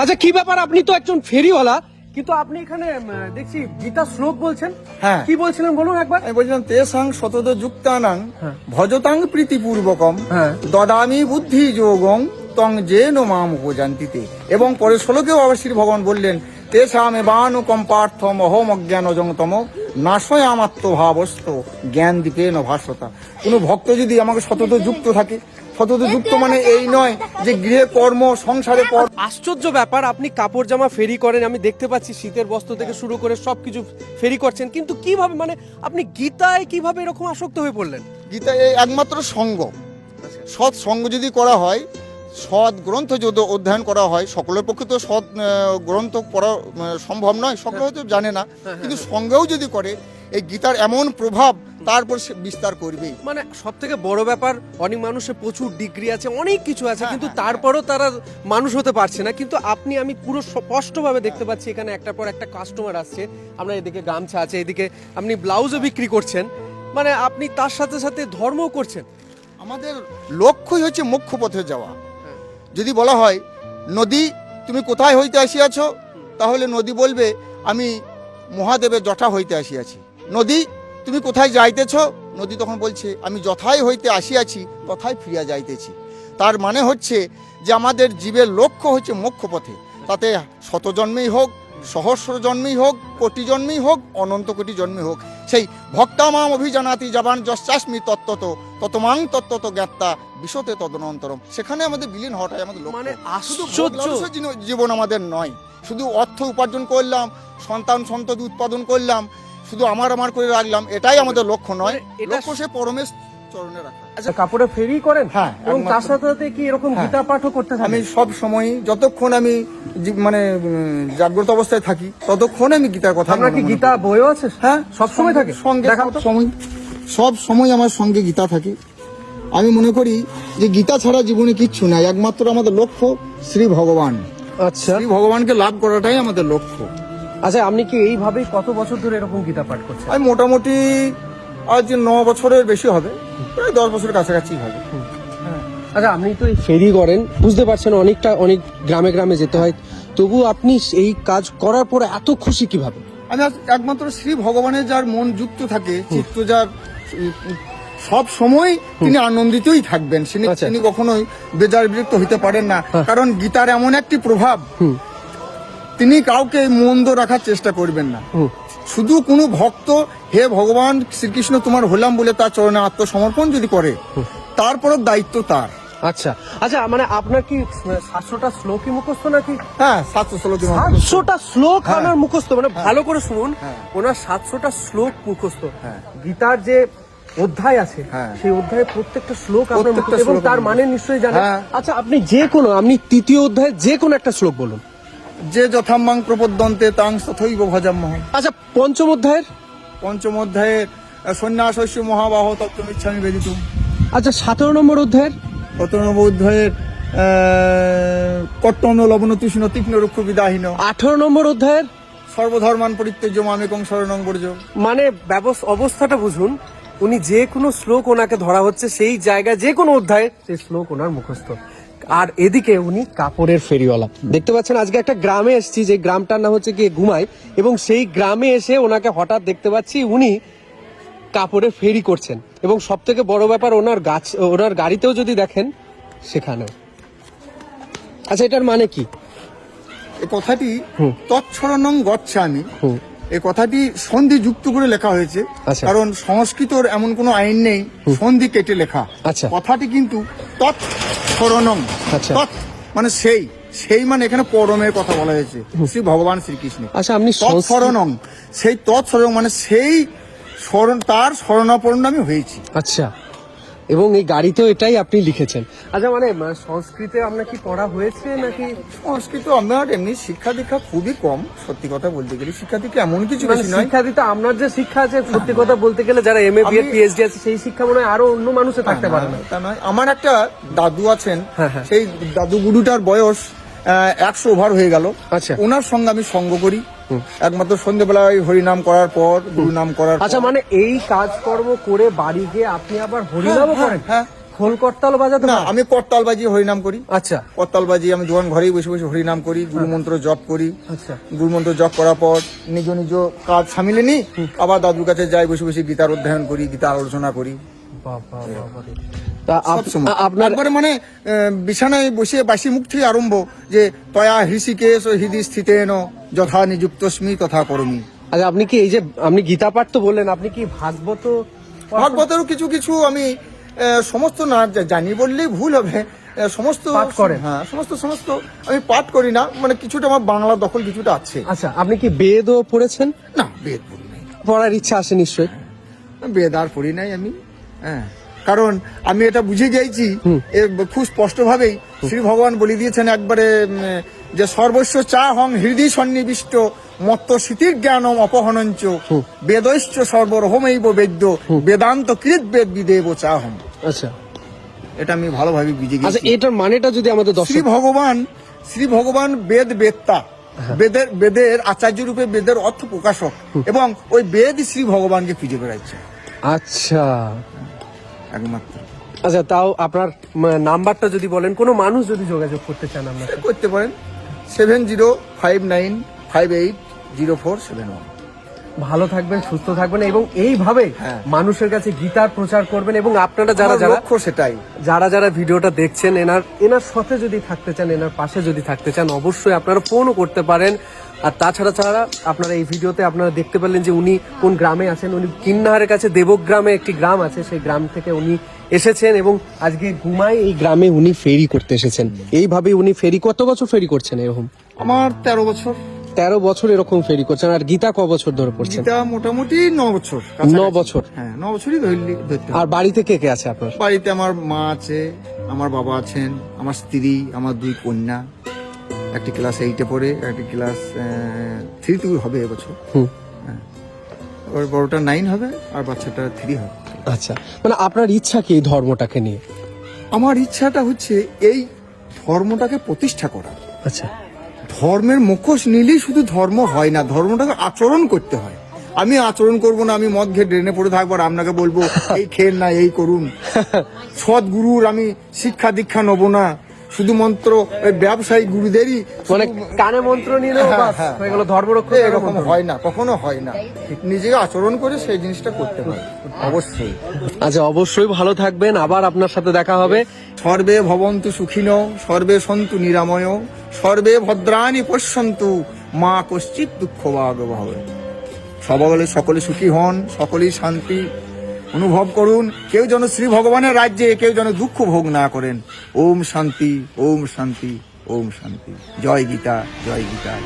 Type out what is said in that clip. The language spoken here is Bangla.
আচ্ছা কি ব্যাপার আপনি তো একজন ফেরিওয়ালা কিন্তু আপনি এখানে দেখছি গীতা শ্লোক বলছেন হ্যাঁ। কি বলছিলেন বলুন একবার আমি বলছিলাম তেসাং শতদ যুক্তানাং হ্যাঁ। ভজতাং প্রীতিপূর্বকম হ্যাঁ। দদামি বুদ্ধি যোগং তং যে মাম উপজান্তিতে এবং পরে শ্লোকেও আবার শ্রী ভগবান বললেন তেসাম এবানুকম পার্থম অহম অজ্ঞান অজংতম নাশয় আমাত্মভাবস্থ জ্ঞান দীপে ন ভাস্বতা কোনো ভক্ত যদি আমাকে সতত যুক্ত থাকে সতত যুক্ত মানে এই নয় যে গৃহে কর্ম সংসারে কর্ম। আশ্চর্য ব্যাপার আপনি কাপড় জামা ফেরি করেন আমি দেখতে পাচ্ছি শীতের বস্ত্র থেকে শুরু করে সবকিছু ফেরি করছেন কিন্তু কীভাবে মানে আপনি গীতায় কীভাবে এরকম আসক্ত হয়ে পড়লেন? গীতা এই একমাত্র সঙ্গ। সৎ সঙ্গ যদি করা হয় সৎ গ্রন্থ যদি অধ্যয়ন করা হয় সকলের পক্ষে তো সৎ গ্রন্থ পড়া সম্ভব নয় সকলে হয়তো জানে না। কিন্তু সঙ্গেও যদি করে এই গীতার এমন প্রভাব তারপর সে বিস্তার করবেই। মানে সব থেকে বড় ব্যাপার অনেক মানুষের প্রচুর ডিগ্রি আছে অনেক কিছু আছে হ্যাঁ, কিন্তু হ্যাঁ, তারপরও তারা মানুষ হতে পারছে না। কিন্তু আপনি আমি পুরো স্পষ্টভাবে দেখতে পাচ্ছি এখানে একটার পর একটা কাস্টমার আসছে। আমরা এদিকে গামছা আছে এদিকে আপনি ব্লাউজও বিক্রি করছেন। মানে আপনি তার সাথে সাথে ধর্মও করছেন। আমাদের লক্ষ্যই হচ্ছে মুখ্য পথে যাওয়া যদি বলা হয় নদী তুমি কোথায় হইতে আসিয়াছ? তাহলে নদী বলবে আমি মহাদেবের জটা হইতে আসিয়াছি। নদী তুমি কোথায় যাইতেছ? নদী তখন বলছে আমি যথাই হইতে আসিয়াছি তথায় ফিরিয়া যাইতেছি। তার মানে হচ্ছে যে আমাদের জীবের লক্ষ্য হচ্ছে মোক্ষ পথে তাতে শত জন্মেই হোক সহস্র জন্মেই হোক কোটি জন্মেই হোক অনন্ত কোটি জন্মে হোক। সেই ভক্তামাম অভিজানাতি জবান যশ্চাস্মি তত্ত্বত ততমাং তত্ত্বত জ্ঞাত্তা বিশতে তদনন্তরম। সেখানে আমাদের বিলীন হওয়াটাই আমাদের লক্ষ্য। মানে আশ্চর্য জীবন আমাদের নয় শুধু অর্থ উপার্জন করলাম সন্তান সন্ততি উৎপাদন করলাম শুধু আমার আমার করে রাখলাম এটাই আমাদের লক্ষ্য নয়। মানে এটা- লক্ষ্য সে পরমেশ চরণে রাখা। আচ্ছা কাপড়ে ফেরি করেন? হ্যাঁ, এবং তার সাথে সাথে কি এরকম হ্যাঁ। গীতা পাঠও করতে থাকেন? আমি সব সময় যতক্ষণ আমি জি- মানে উম, জাগ্রত অবস্থায় থাকি ততক্ষণ আমি গীতার কথা আপনার কি মনে মনে গীতা বইও আছে? হ্যাঁ সব সময় থাকে? সঙ্গে দেখান সব তো। সময় সব সময় আমার সঙ্গে গীতা থাকে। আমি মনে করি যে গীতা ছাড়া জীবনে কিচ্ছু নাই একমাত্র আমাদের লক্ষ্য শ্রী ভগবান। আচ্ছা। শ্রী ভগবানকে লাভ করাটাই আমাদের লক্ষ্য। আচ্ছা আপনি কি এইভাবেই কত বছর ধরে এরকম গীতা পাঠ করছেন? আমি মোটামুটি আজ ন বছরের বেশি হবে প্রায় দশ বছরের কাছাকাছি হবে। আচ্ছা আপনি তো এই ফেরি করেন বুঝতে পারছেন অনেকটা অনেক গ্রামে গ্রামে যেতে হয়। তবু আপনি এই কাজ করার পরে এত খুশি কীভাবে? আমি একমাত্র শ্রী ভগবানের যার মন যুক্ত থাকে চিত্ত যার সব সময় তিনি আনন্দিতই থাকবেন। তিনি আচ্ছা। তিনি কখনোই বেজার বিরক্ত হইতে পারেন না। কারণ গীতার এমন একটি প্রভাব হুম। তিনি কাউকে মন্দ রাখার চেষ্টা করবেন না। শুধু কোনো ভক্ত হে ভগবান শ্রীকৃষ্ণ তোমার হলাম বলে তার চরণে আত্মসমর্পণ যদি করে তারপরও দায়িত্ব তার। আচ্ছা। আচ্ছা মানে আপনার কি সাতশোটা শ্লোকই মুখস্থ নাকি? হ্যাঁ সাতশো দিন সাতশোটা শ্লোক হ্যাঁ। আমার মুখস্থ মানে ভালো করে শুনুন হ্যাঁ। ওনার সাতশোটা শ্লোক মুখস্থ। হ্যাঁ। গীতার যে অধ্যায় আছে হ্যাঁ। সেই অধ্যায়ে প্রত্যেকটা শ্লোক আপনার এবং শ্লোক তার মানে নিশ্চয়ই জানেন। হ্যাঁ। আচ্ছা আপনি যে কোনো আপনি তৃতীয় অধ্যায়ে যে কোনো একটা শ্লোক বলুন। যে যথাম্মাং প্রপদ্যন্তে তাং তথৈব ভজাম্যহ আচ্ছা পঞ্চম অধ্যায়ের? পঞ্চম অধ্যায়ের সন্ন্যাসস্য মহাবাহ তত্ত্ব তত্ত্বমিচ্ছামি বেদিত। আচ্ছা সতেরো নম্বর অধ্যায়ের? সতেরো নম্বর অধ্যায়ের কর্তন লবণ তৃষ্ণ তীক্ষ্ণ রুক্ষ বিদাহীন। আঠারো নম্বর অধ্যায়ের? সর্বধর্মান পরিত্যজ্য মামেকং শরণং বর্জ। মানে অবস্থাটা বুঝুন উনি যে কোনো শ্লোক ওনাকে ধরা হচ্ছে সেই জায়গায় যে কোনো অধ্যায়ে সেই শ্লোক ওনার মুখস্থ। আর এদিকে উনি কাপড়ের ফেরিওয়ালা দেখতে পাচ্ছেন আজকে একটা গ্রামে এসেছি যে গ্রামটার নাম হচ্ছে গিয়ে ঘুমাই এবং সেই গ্রামে এসে ওনাকে হঠাৎ দেখতে পাচ্ছি উনি কাপড়ে ফেরি করছেন এবং সব থেকে বড় ব্যাপার ওনার গাছ ওনার গাড়িতেও যদি দেখেন সেখানেও আচ্ছা এটার মানে কি এই কথাটি। তৎসরণং গচ্ছামি হুম। এই কথাটি সন্ধি যুক্ত করে লেখা হয়েছে আচ্ছা। কারণ সংস্কৃতর এমন কোনো আইন নেই সন্ধি কেটে লেখা আচ্ছা। কথাটি কিন্তু তৎসরণং আচ্ছা। তৎ মানে সেই সেই মানে এখানে পরমের কথা বলা হয়েছে। শ্রী ভগবান শ্রীকৃষ্ণ। আচ্ছা আপনি শরণম সেই তৎসরণ মানে সেই স্মরণ তার স্মরণাপন্ন আমি হয়েছি। আচ্ছা। এবং এই গাড়িতেও এটাই আপনি লিখেছেন। আচ্ছা মানে সংস্কৃতে আপনার কি পড়া হয়েছে নাকি? সংস্কৃত আমার এমনি শিক্ষা দীক্ষা খুবই কম সত্যি কথা বলতে গেলে। শিক্ষা দীক্ষা এমন কিছু মানে বেশি নয়। শিক্ষা দিতে আপনার যে শিক্ষা আছে সত্যি কথা বলতে গেলে যারা এম এ বি পিএইচডি আছে সেই শিক্ষা মনে হয় আরও অন্য মানুষে থাকতে পারে না। তা নয়। আমার একটা দাদু আছেন হ্যাঁ, হ্যাঁ। সেই দাদু গুরুটার বয়স একশো ওভার হয়ে গেল। আচ্ছা। ওনার সঙ্গে আমি সঙ্গ করি। একমাত্র সন্ধ্যেবেলায় হরিনাম করার পর গুরু নাম করার আচ্ছা মানে এই কাজকর্ম করে বাড়ি গিয়ে আপনি আবার হরিনামও হ্যাঁ, করেন? হ্যাঁ। খোল করতাল বাজাতে না আমি করতাল বাজিয়ে হরিনাম করি। আচ্ছা। করতাল বাজিয়ে আমি দোকান ঘরেই বসে বসে হরিনাম করি গুরুমন্ত্র জপ করি। আচ্ছা। গুরুমন্ত্র জপ করার পর নিজ নিজ কাজ সামিলে নি আবার দাদুর কাছে যাই বসে বসে গীতার অধ্যয়ন করি গীতার আলোচনা করি। বাবা বাবা। তা আপনার মানে বিছানায় বসে বাসি মুখ থেকে আরম্ভ যে তয়া হৃষিকেশ ও হৃদি স্থিতেন যথা নিযুক্তস্মি তথা করমি আচ্ছা আপনি কি এই যে আপনি গীতা পাঠ তো বললেন আপনি কি ভাগবত ভাগবতেরও কিছু কিছু আমি সমস্ত না জানি বললেই ভুল হবে। সমস্ত পাঠ করেন? হ্যাঁ সমস্ত সমস্ত আমি পাঠ করি না। মানে কিছুটা আমার বাংলা দখল কিছুটা আছে। আচ্ছা আপনি কি বেদও পড়েছেন? না বেদ পড়ি পড়ার ইচ্ছা আছে নিশ্চয়ই। বেদ আর পড়ি নাই আমি। হ্যাঁ। কারণ আমি এটা বুঝে গিয়েছি। এ খুব স্পষ্ট ভাবেই শ্রী ভগবান বলে দিয়েছেন একবারে যে সর্বস্ব চা হং হৃদয় সন্নিবিষ্ট মত্ত স্মৃতির জ্ঞানম অপহনঞ্চ বেদৈশ্চ সর্বরহমৈব বেদ্য বেদান্ত কৃত বেদ বিদেব চাহম। আচ্ছা। এটা আমি ভালোভাবে বুঝে আচ্ছা গেছি এটার মানেটা যদি আমাদের শ্রী ভগবান শ্রী ভগবান বেদ বেত্তা বেদের বেদের আচার্য রূপে বেদের অর্থ প্রকাশক এবং ওই বেদ শ্রী ভগবানকে খুঁজে বেড়াচ্ছে। আচ্ছা। একমাত্র। আচ্ছা তাও আপনার নাম্বারটা যদি বলেন কোনো মানুষ যদি যোগাযোগ করতে চান আপনার করতে পারেন। Seven zero five nine five eight zero four seven one. ভালো থাকবেন সুস্থ থাকবেন এবং এইভাবে হ্যাঁ। মানুষের কাছে গীতার প্রচার করবেন এবং আপনারা যারা যারা লক্ষ্য সেটাই। যারা যারা ভিডিওটা দেখছেন এনার এনার সাথে যদি থাকতে চান এনার পাশে যদি থাকতে চান অবশ্যই আপনারা ফোনও করতে পারেন। আর তাছাড়া ছাড়া আপনারা এই ভিডিওতে আপনারা দেখতে পেলেন যে উনি কোন গ্রামে আছেন উনি কিন্নাহারের কাছে দেবগ্রামে একটি গ্রাম আছে সেই গ্রাম থেকে উনি এসেছেন এবং আজকে ঘুমায় এই গ্রামে উনি ফেরি করতে এসেছেন। এইভাবে উনি ফেরি কত বছর ফেরি করছেন এরকম? আমার তেরো বছর। তেরো বছর এরকম ফেরি করছেন আর গীতা ক বছর ধরে পড়ছেন? গীতা মোটামুটি ন বছর ন বছর? হ্যাঁ ন বছরই ধরলি আর বাড়িতে কে কে আছে আপনার? বাড়িতে আমার মা আছে আমার বাবা আছেন আমার স্ত্রী আমার দুই কন্যা। একটি ক্লাস এইটে পড়ে একটি ক্লাস থ্রিতে হবে এবছর। হুম। ওর বড়টা নাইন হবে আর বাচ্চাটা থ্রি হবে। আচ্ছা মানে আপনার ইচ্ছা কি এই ধর্মটাকে নিয়ে? আমার ইচ্ছাটা হচ্ছে এই ধর্মটাকে প্রতিষ্ঠা করা। আচ্ছা। ধর্মের মুখোশ নিলেই শুধু ধর্ম হয় না ধর্মটাকে আচরণ করতে হয়। আমি আচরণ করব না আমি মদ খেয়ে ড্রেনে পড়ে থাকব আর আপনাকে বলব এই খেন না এই করুন। সৎ গুরুর আমি শিক্ষা দীক্ষা নেব না। শুধুমাত্র ব্যবসায়ী গুরুদেরই মানে কানে মন্ত্র নিলেও হ্যাঁ, গেল ধর্মরক্ষক এরকম হয় না কখনো হয় না। নিজেকে আচরণ করে সেই জিনিসটা করতে হয় অবশ্যই। আচ্ছা অবশ্যই ভালো থাকবেন আবার আপনার সাথে দেখা হবে। সর্বে ভবন্তু সুখিন সর্বে সন্তু নিরাময় সর্বে ভদ্রাণী পশ্যন্তু মা কশ্চিৎ দুঃখ ভাবে। সকলে সকলে সুখী হন সকলেই শান্তি। অনুভব করুন, কেউ যেন শ্রী ভগবানের রাজ্যে, কেউ যেন দুঃখ ভোগ না করেন। ওম শান্তি ওম শান্তি ওম শান্তি। জয় গীতা জয় গীতা।